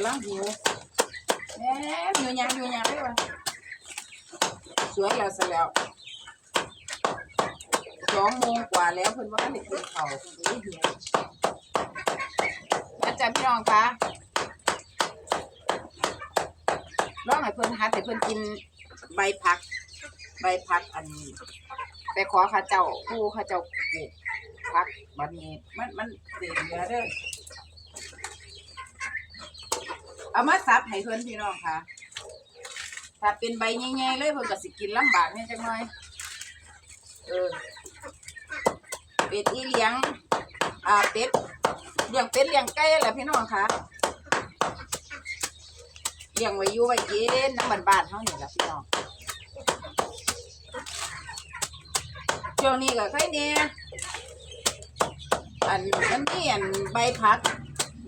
หิวแหมอยู่ยังอยู่ยังเลยวะสวยแล้วซะแล้วสองโมงกว่าแล้วเพิ่อนว่าได้กินข้าวเพิ่นหิวอาจารย์พี่น้องคะลองให้เพิ่อนหาแต่เพิ่อนกินใบผัก ใบผักอันนี้ไปขอข้าเจ้าผู้ข้าเจ้าปลูกผักบัดนี้มันมันเสียเยอะเด้อ เอามาซับให้เพื่อนพี่น้องค่ะ ถ้าเป็นใบใหญ่ๆเลยเพิ่นก็สิกินลำบากแหน่จังหน่อยเออเป็ดอีเลี้ยง อ่าเป็ดเลี้ยงเป็ดเลี้ยงไก่แหละพี่น้องค่ะเลี้ยงไว้อยู่ไว้กินน้ำบ้านๆเฮานี่แหละพี่น้องช่วงนี้ก็ใครเนี่ยอันมันมีอันใบพัด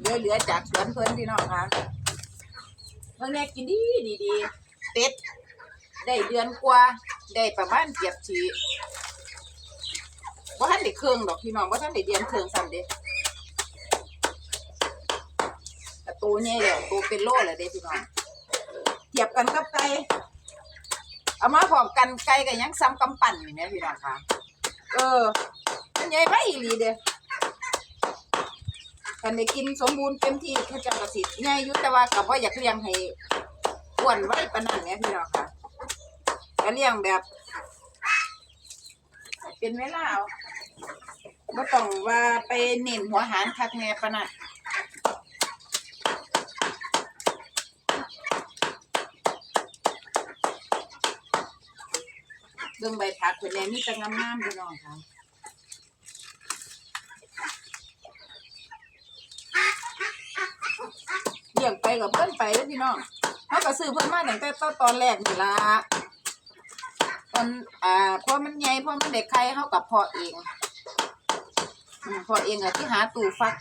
เหลือๆจากสวนเพิ่นพี่น้องค่ะ มื่อแม่กินดีดีดีเป็ดได้เดือนกว่าได้ประมาณเจ็บทีว่าท่านได้เครื่องดอกพี่น้องว่าท่านได้เดือนเครื่องซ้ำเด้แต่ตัวใหญ่แล้วตัวเป็นโลเลยเด้พี่น้องเทียบกันกับไก่เอามาพร้อมกันไก่กับยังซ้ำกำปั่นนี่แหม่พี่น้องค่ะ เออมันใหญ่ไปอีหลีเด้ กันได้กินสมบูรณ์เต็มที่เขาเจ้ากระสิใหญ่อยู่แต่ว่ากับว่าอยากเลี้ยงให้อ้วนไว้ปานนั้นเนี่ยพี่น้องค่ะก็เลี้ยงแบบ เป็นเวลาเอาบ่ต้องว่าไปเน้นหัวหารคักแน่ปานนั้นเบิ่งใบผักเพิ่นแหน่มีแต่งามๆพี่น้องค่ะ ลี้ยงไปกับเพิ่อนไปแล้วพี่น้องเขาก็ซื้อเพิ่อนมาตั้งแต่ตอนตอนแรกนี่ละตอนอ่าพอมันใหญ่พอมันเด็กไข่เขากับพอเองอืมพอเองอะที่หาตู้ฟัก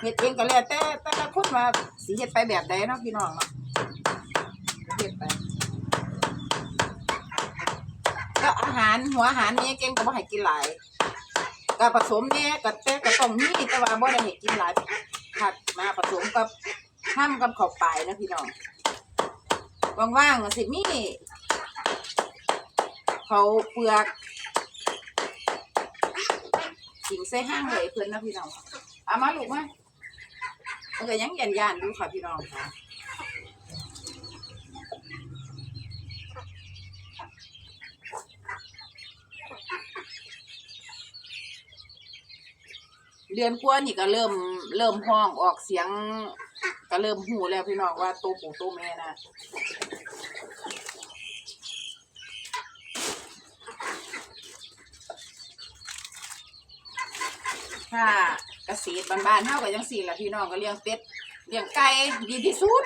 เฮ็ดเองก็แล้วแต่แต่ละคนว่าสิเฮ็ดไปแบบใดเนาะพี่น้องเนาะเฮ็ดไปแล้วอาหารหัวอาหารนี่เก่งก็บ่ให้กินหลายก็ผสมเนี่ยก็แต่ก็ต้องมีแต่ว่าบ่ได้ให้กินหลายผัดมาผสมกับ ห้ามกับข้าวปลายนะพี่น้องว่างๆก็สิมีเขาเปลือกสิงใส่ห้างเลยเพื่อนนะพี่น้องเอามาลูกมามันก็ยังยันยานๆอยู่ค่ะพี่น้องค่ะเดือนกว่านี่ก็เริ่มเริ่มห้องออกเสียง ก็เริ่มหูแล้วพี่น้องว่าตัวปู่ตัวแม่นะถ้าเกษตรบ้านๆเฮาก็จังซี่ละพี่น้องก็เลี้ยงเป็ดเลี้ยงไก่ดีที่สุด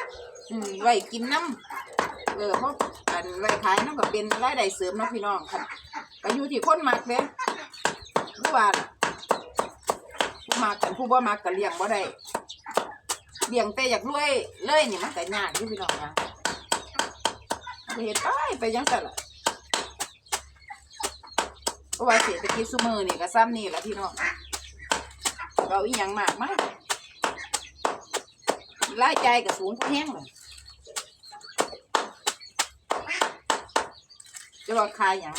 ไว้กินน้ำเออเพราะอันไว้ขายน้ำก็เป็นรายได้เสริมนะพี่น้องค่ะก็อยู่ที่คนมักเด้คือว่าผู้มักกันผู้บ่มักก็เลี้ยงบ่ได้ เลี้ยงแต่อยากรวยเลยนี่มันก็ยากอยู่พี่น้องนะไปเฮ็ดไปไปจังซั่นล่ะเพราะว่าเศรษฐกิจซุมื้อนี่ก็ซ้ำนี่ล่ะพี่น้องเราอีหยังมากมากรายจ่ายก็สูงกว่าแห้งเลยจะว่าคายหยัง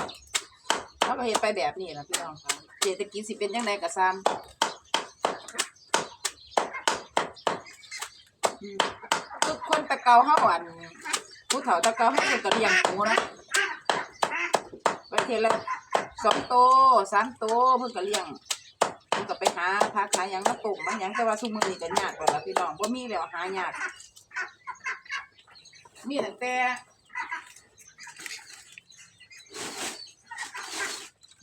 เราก็เฮ็ดไปแบบนี้ล่ะพี่น้องค่ะเศรษฐกิจสิเป็นจังไดก็ซ้ำอืม ทุกคนตะเกาเฮาอันผู้เฒ่าตะเกาเฮาก็เลี้ยงหมูนะประเทศละสองโตสามโตเพิ่นก็เลี้ยงมันก็ไปหาพักหาหยังมาตุ่มมาหยังแต่ว่าซุมือนี่ก็ยากกว่าละพี่น้องบ่มีแล้วหายาก มีตั้งแต่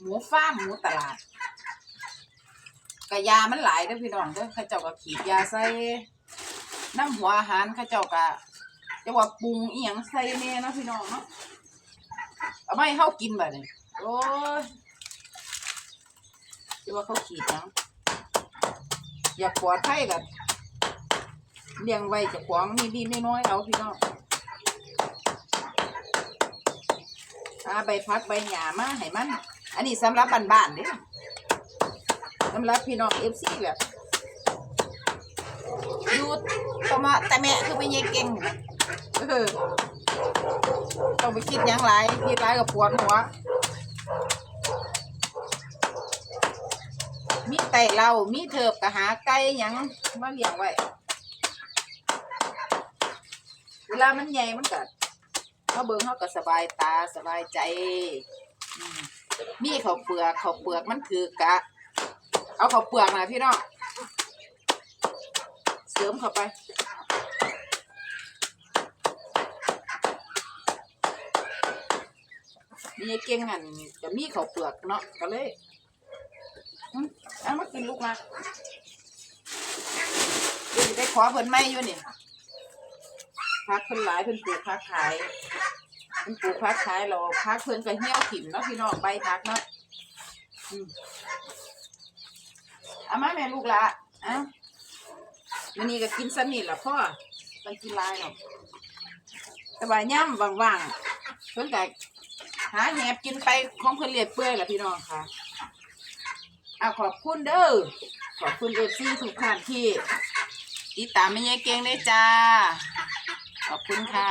หมูฟ้าหมูตลาดกะยามันหลายเด้อพี่น้องเด้อเขาเจ้าก็ขีดยาใส่ น้ำหัวอาหารเขาเจ้าก็จะว่าปรุงอีหยังใส่แน่เนาะพี่น้องเนาะเอาไม่ให้ากินแบัดนี้โอ้ยที่ว่าเขาขีดหยังอยากปลอดภัยกับเลี้ยงไว้จะขวางนิดๆน้อยเอาพี่น้องอาใบพักใบหญ้ามาให้มัน อันนี้สำหรับบ้านๆเด้สำหรับพี่น้องเอฟซีแบบยู ตะเมาแต่แม่คือไม่เยายเก่งเออต้องไปคิดยังไรคิดไรกับปวดหัว มีไต่เรามีเถิบกะหาไก่ยังมาเลี้ยงไว้ เวลามันใหญ่มันก็เขาเบิ่งเขาก็สบายตาสบายใจมมีข้าเปลือกเขาเปลือกมันคือกะ เอาเขาเปลือกนะพี่น้องเสริมเข้าไป มีเก่งอันจะมีข้าวเปลือกเนาะก็เลยอืมเอามากินลูกนะเดี๋ยวไปขอเพิ่นไม่อยู่นี่พักเพิ่นหลายเพิ่นปลูกพักขายเพิ่นปลูกพักขายเราพักเพิ่นก็เหี่ยวถิ่มเนาะพี่น้องใบพักเนาะอืมเอามาแม่ลูกละอ้าวันนี้ก็กินสนิทละพ่อต้องกินลายเนาะแต่ว่าย่ำว่างๆเพิ่นก็ หาแหบกินไปของเพิ่นเลียดเปื่อยละพี่น้องค่ะเอาขอบคุณเด้อขอบคุณเอฟซีทุกท่านที่ติดตามไม่ยายเก่งได้จ้า ขอบคุณค่ะ